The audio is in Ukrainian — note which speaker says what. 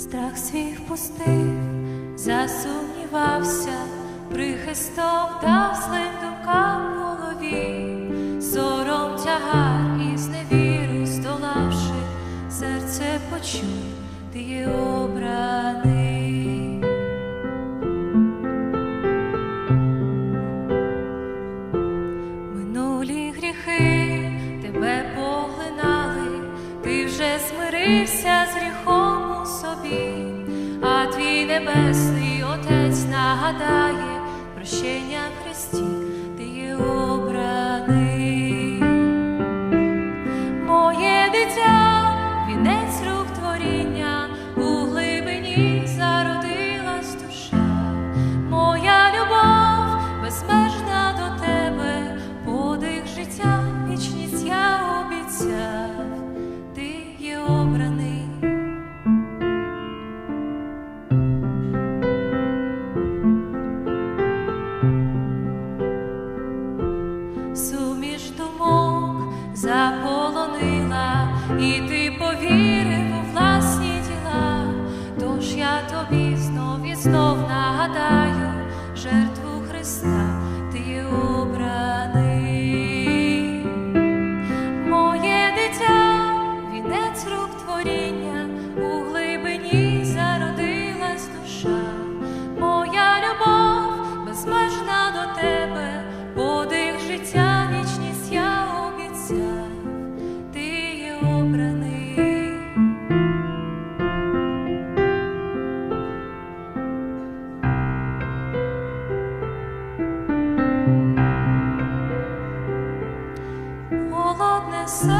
Speaker 1: страх свій впустив, засумнівався, прихисток дав злим думкам голові, сором тягар і зневіру здолавши, серце почув, ти є обраний. Змирився з гріхом у собі, а твій небесний Отець нагадає прощення Христі, заполонила, і ти повірив у власні діла, тож я тобі знов і знов нагадаю жертву Христа, ти обраний. Моє дитя, вінець рук творіння, Холодне серце